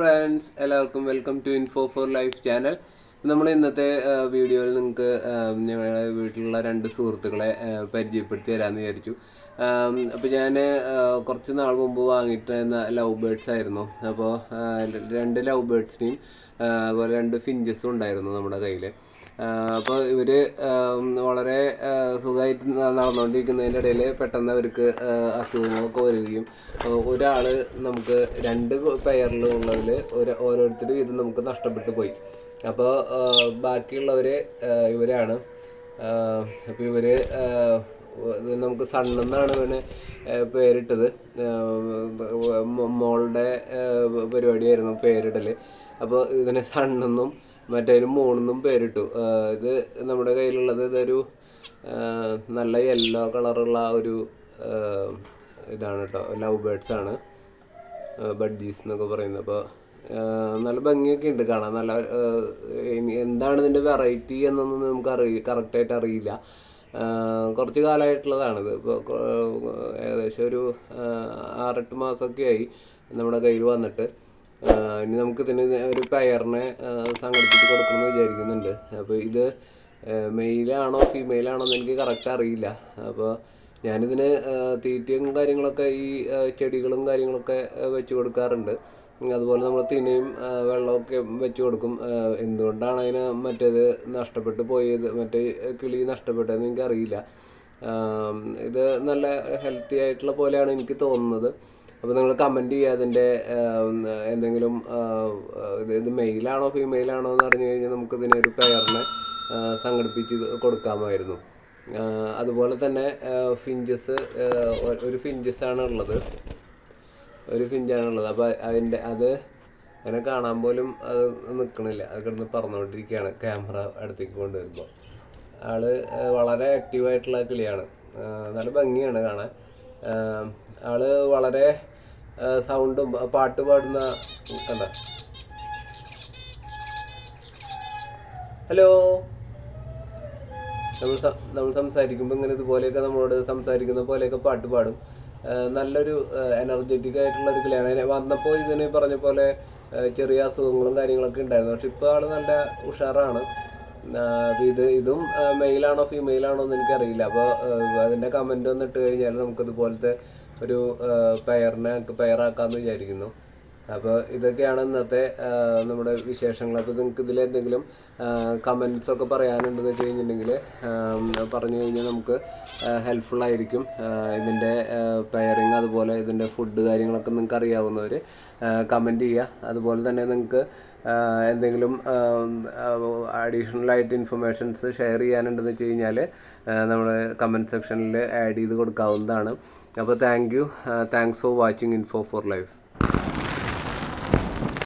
Friends എല്ലാവർക്കും welcome to info for life channel നമ്മൾ ഇന്നത്തെ വീഡിയോയിൽ നിങ്ങൾക്ക് ഞങ്ങളുടെ വീട്ടിലുള്ള രണ്ട് സുഹൃത്തുക്കളെ പരിചയപ്പെടുത്തി തരാമെന്ന് വിചാരിച്ചു. അപ്പോൾ ഞാൻ കുറച്ച് നാൾ മുമ്പ് വാങ്ങിയിട്ടുണ്ടായിരുന്ന ലവ് ബേർഡ്സ് ആയിരുന്നു. അപ്പോൾ രണ്ട് ലവ് ബേർഡ്സിനെയും അതുപോലെ രണ്ട് ഫിഞ്ചസും ഉണ്ടായിരുന്നു നമ്മുടെ കയ്യിൽ അപ്പോൾ ഇവർ വളരെ സുഖമായിട്ട് നടന്നുകൊണ്ടിരിക്കുന്നതിന്റെ ഇടയിൽ പെട്ടെന്ന് അവർക്ക് അസുഖങ്ങളൊക്കെ വരികയും ഒരാൾ നമുക്ക് രണ്ട് പെയറിലുള്ളതിൽ ഒരു ഓരോരുത്തരും ഇത് നമുക്ക് നഷ്ടപ്പെട്ടു പോയി. അപ്പോൾ ബാക്കിയുള്ളവർ ഇവരാണ്. അപ്പോൾ ഇവർ നമുക്ക് സണ്ണെന്നാണ് ഇവന് പേരിട്ടത്. മോളുടെ പരിപാടിയായിരുന്നു പേരിടൽ അപ്പോൾ ഇതിനെ സണ്ണെന്നും മറ്റേതിന് മൂന്നെന്നും പേരിട്ടു. ഇത് നമ്മുടെ കയ്യിലുള്ളത് ഇതൊരു നല്ല യെല്ലോ കളറുള്ള ഒരു ഇതാണ് കേട്ടോ ലവ് ബേർഡ്സ് ആണ്. ബഡ്ജീസ് എന്നൊക്കെ പറയുന്നത്. അപ്പോൾ നല്ല ഭംഗിയൊക്കെ ഉണ്ട് കാണാൻ. നല്ല എന്താണ് ഇതിന്റെ വെറൈറ്റി എന്നൊന്നും നമുക്ക് അറിയ കറക്റ്റായിട്ട് അറിയില്ല. കുറച്ച് കാലമായിട്ടുള്ളതാണിത്. ഇപ്പോൾ ഏകദേശം ഒരു ആറെട്ട് മാസമൊക്കെ ആയി നമ്മുടെ കയ്യിൽ വന്നിട്ട്. ആ, നമുക്ക് ഇതിന് ഒരു പെയറിനെ സംഘടിപ്പിച്ച് കൊടുക്കണമെന്ന് വിചാരിക്കുന്നുണ്ട്. അപ്പോൾ ഇത് മെയിലാണോ ഫീമെയിലാണോ എന്ന് എനിക്ക് കറക്റ്റ് അറിയില്ല. അപ്പോൾ ഞാനിതിന് തീറ്റയും കാര്യങ്ങളൊക്കെ ഈ ചെടികളും കാര്യങ്ങളൊക്കെ വെച്ച് കൊടുക്കാറുണ്ട്. അതുപോലെ നമ്മൾ തിനയും വെള്ളമൊക്കെ വെച്ച് കൊടുക്കും. എന്തുകൊണ്ടാണ് അതിന് മറ്റേത് നഷ്ടപ്പെട്ടു പോയത്? മറ്റേ കിളി നഷ്ടപ്പെട്ടതെന്ന് എനിക്കറിയില്ല. ഇത് നല്ല ഹെൽത്തി ആയിട്ടുള്ള പോലെയാണ് എനിക്ക് തോന്നുന്നത്. അപ്പോൾ നിങ്ങൾ കമന്റ് ചെയ്യുക അതിന്റെ എന്തെങ്കിലും ഇത് ഇത് മെയിലാണോ ഫീമെയിലാണോ എന്ന് അറിഞ്ഞു കഴിഞ്ഞാൽ നമുക്കിതിനെ ഒരു പെയറിനെ സംഘടിപ്പിച്ച് കൊടുക്കാമായിരുന്നു. അതുപോലെ തന്നെ ഫിഞ്ചസ് ഒരു ഫിഞ്ചസ് ആണ് ഉള്ളത്. ഒരു ഫിഞ്ചാണ് ഉള്ളത്. അപ്പോൾ അതിന്റെ അത് അങ്ങനെ കാണാൻ പോലും അത് നിൽക്കണില്ല അത് കിടന്ന് പറന്നുകൊണ്ടിരിക്കുകയാണ് ക്യാമറ അടുത്തേക്ക് കൊണ്ടുവരുമ്പോൾ ആൾ വളരെ ആക്റ്റീവായിട്ടുള്ള കിളിയാണ്. നല്ല ഭംഗിയാണ് കാണാൻ. ആൾ വളരെ സൗണ്ടും പാട്ട് പാടുന്ന കണ്ട. ഹലോ നമ്മൾ നമ്മൾ സംസാരിക്കുമ്പോൾ ഇങ്ങനെ ഇതുപോലെയൊക്കെ നമ്മളോട് സംസാരിക്കുന്ന പോലെയൊക്കെ പാട്ട് പാടും. നല്ലൊരു എനർജറ്റിക് ആയിട്ടുള്ള ഒരു അതിനെ വന്നപ്പോൾ ഇതിന് പറഞ്ഞ പോലെ ചെറിയ അസുഖങ്ങളും കാര്യങ്ങളൊക്കെ ഉണ്ടായിരുന്നു. പക്ഷെ ഇപ്പോൾ ആൾ നല്ല ഉഷാറാണ്. ഇത് ഇതും മെയിലാണോ ഫീമെയിലാണോ എന്ന് എനിക്കറിയില്ല. അപ്പോൾ അതിന്റെ കമന്റ് വന്നിട്ട് കഴിഞ്ഞാൽ നമുക്കിതുപോലത്തെ ഒരു പെയറിനെ പെയറാക്കാമെന്ന് വിചാരിക്കുന്നു. അപ്പോൾ ഇതൊക്കെയാണ് ഇന്നത്തെ നമ്മുടെ വിശേഷങ്ങൾ അപ്പോൾ നിങ്ങൾക്ക് ഇതിൽ എന്തെങ്കിലും കമന്റ്സ് ഒക്കെ പറയാനുണ്ടെന്ന് വെച്ച് കഴിഞ്ഞിട്ടുണ്ടെങ്കിൽ പറഞ്ഞു കഴിഞ്ഞാൽ നമുക്ക് ഹെൽപ്ഫുൾ ആയിരിക്കും. ഇതിന്റെ പെയറിങ് അതുപോലെ ഇതിന്റെ ഫുഡ് കാര്യങ്ങളൊക്കെ നിങ്ങൾക്ക് അറിയാവുന്നവർ കമന്റ് ചെയ്യുക. അതുപോലെ തന്നെ നിങ്ങൾക്ക് എന്തെങ്കിലും അഡീഷണൽ ആയിട്ട് ഇൻഫർമേഷൻസ് ഷെയർ ചെയ്യാനുണ്ടെന്ന് വെച്ച് കഴിഞ്ഞാൽ നമ്മൾ കമന്റ് സെക്ഷനിൽ ആഡ് ചെയ്ത് കൊടുക്കാവുന്നതാണ്. അപ്പോൾ thank you thanks for watching info for life